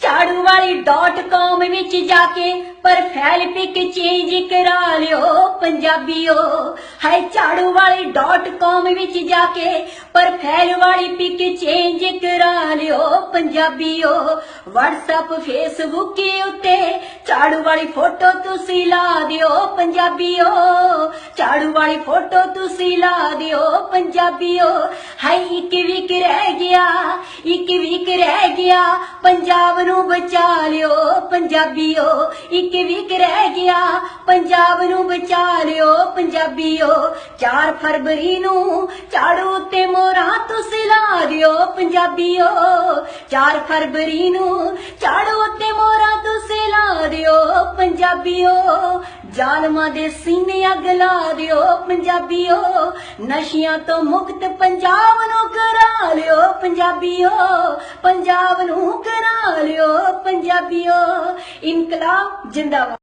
ਝਾੜੂ ਵਾਲੀ .com ਵਿੱਚ ਜਾ ਕੇ ਪ੍ਰੋਫਾਈਲ ਪਿਕ ਚੇਂਜ ਕਰਾ ਲਿਓ ਪੰਜਾਬੀਓ। ਹਾਏ, ਝਾੜੂ ਵਾਲੀ .com ਵਿੱਚ ਜਾ ਕੇ ਪ੍ਰੋਫਾਈਲ ਵਾਲੀ ਪਿਕ ਚੇਂਜ ਕਰਾ ਲਿਓ ਪੰਜਾਬੀਓ। WhatsApp, Facebook ਉੱਤੇ ਝਾੜੂ ਵਾਲੀ ਫੋਟੋ ਤੁਸੀਂ ਲਾ ਦਿਓ ਪੰਜਾਬੀਓ। ਝਾੜੂ ਵਾਲੀ ਫੋਟੋ ਤੁਸੀਂ ਲਾ ਦਿਓ ਪੰਜਾਬੀਓ। ਹਾਏ, ਇੱਕ ਵੀਕ ਰਹਿ ਗਿਆ ਇੱਕ ਵੀਕ ਰਹਿ ਗਿਆ, ਪੰਜਾਬ ਨੂੰ ਬਚਾ ਲਿਓ ਪੰਜਾਬੀਓ। ਇੱਕ ਵੀਕ ਰਹਿ ਗਿਆ, ਪੰਜਾਬ ਨੂੰ ਬਚਾ ਲਿਓ ਪੰਜਾਬੀਓ। 4 ਫਰਵਰੀ ਨੂੰ ਝਾੜੂ ਉੱਤੇ ਮੋਹਰਾਂ ਤੁਸੀਂ ਲਾ ਦਿਓ ਪੰਜਾਬੀਓ। 4 ਫਰਵਰੀ ਨੂੰ ਝਾੜੂ ਉੱਤੇ ਮੋਹਰਾਂ ਤੁਸੀਂ ਲਾ ਦਿਓ ਪੰਜਾਬੀਓ। ਜ਼ਾਲਮਾਂ ਦੇ ਸੀਨੇ ਅੱਗ ਲਾ ਦਿਓ ਪੰਜਾਬੀਓ। ਨਸ਼ਿਆਂ ਤੋਂ ਮੁਕਤ ਪੰਜਾਬ ਨੂੰ ਪੰਜਾਬੀਓ ਪੰਜਾਬ ਨੂੰ ਕਰਾ ਲਿਓ ਪੰਜਾਬੀਓ ਇਨਕਲਾਬ ਜਿੰਦਾਬਾਦ।